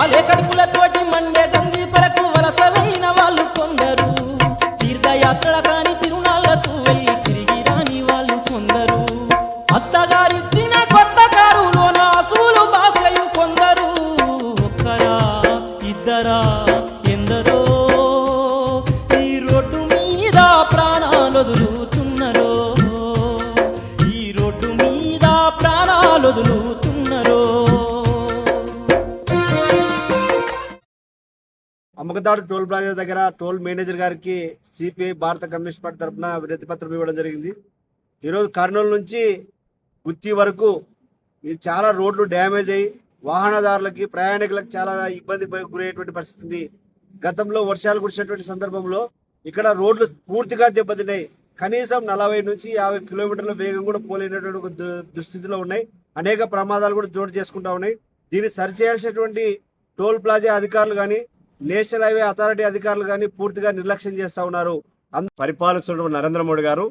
కాలే కడుపులతోటి మండే గంజి పరకు వలసవైన వాళ్ళు కొందరు. తీర్థయాత్రల కాని తిరునాళ్ళకు వెళ్ళి తిరిగి రాని వాళ్ళు కొందరు. అత్తగారిచ్చిన కొత్త కారులోన అసూలు బాసయు కొందరు. ఒక్కరా ఇద్దరా ఎందరో? ఈ రోడ్డు మీద ప్రాణాలొదులుతున్నరో? ఈ రోడ్డు మీద ప్రాణాలొదులుతున్నరో అమ్మకదాడు టోల్ ప్లాజా దగ్గర టోల్ మేనేజర్ గారికి సిపిఐ భారత కమ్యూనిస్ట్ పార్టీ తరఫున వినతి పత్రం ఇవ్వడం జరిగింది. ఈరోజు కర్నూలు నుంచి గుత్తి వరకు ఈ చాలా రోడ్లు డ్యామేజ్ అయ్యి వాహనదారులకి ప్రయాణికులకు చాలా ఇబ్బంది గురయ్యేటువంటి పరిస్థితి ఉంది. గతంలో వర్షాలు కురిసినటువంటి సందర్భంలో ఇక్కడ రోడ్లు పూర్తిగా దెబ్బతిన్నాయి. కనీసం నలభై నుంచి యాభై కిలోమీటర్ల వేగం కూడా పోలేనటువంటి ఒక దు- దుస్థితిలో ఉన్నాయి. అనేక ప్రమాదాలు కూడా చోటు చేసుకుంటా ఉన్నాయి. దీన్ని సరిచేయాల్సినటువంటి టోల్ ప్లాజా అధికారులు కానీ నేషనల్ హైవే అథారిటీ అధికారులు కానీ పూర్తిగా నిర్లక్ష్యం చేస్తూ ఉన్నారు. అందు పరిపాలిస్తున్న నరేంద్ర మోడీ గారు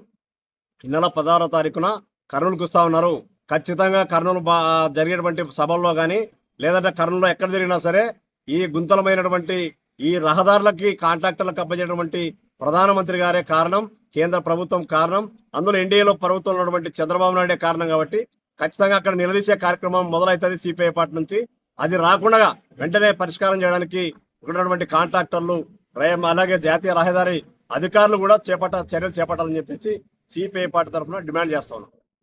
ఈ నెల పదహారో తారీఖున కర్నూలుకు వస్తూ ఉన్నారు. ఖచ్చితంగా కర్నూలు బా జరిగేటువంటి సభల్లో కానీ లేదంటే కర్నూలులో ఎక్కడ జరిగినా సరే ఈ గుంతలమైనటువంటి ఈ రహదారులకి కాంట్రాక్టర్లకు అప్పచేటువంటి ప్రధానమంత్రి గారే కారణం కేంద్ర ప్రభుత్వం కారణం. అందులో ఎన్డీఏలో ప్రభుత్వం ఉన్నటువంటి చంద్రబాబు నాయుడే కారణం కాబట్టి ఖచ్చితంగా అక్కడ నిలదీసే కార్యక్రమం మొదలవుతుంది సిపిఐ పార్టీ నుంచి. అది రాకుండా వెంటనే పరిష్కారం చేయడానికి ఉన్నటువంటి కాంట్రాక్టర్లు ప్రయం అలాగే జాతీయ రహదారి అధికారులు కూడా చేపట్ట చర్యలు చేపట్టాలని చెప్పేసి సిపిఐ పార్టీ తరఫున డిమాండ్ చేస్తా ఉన్నాం.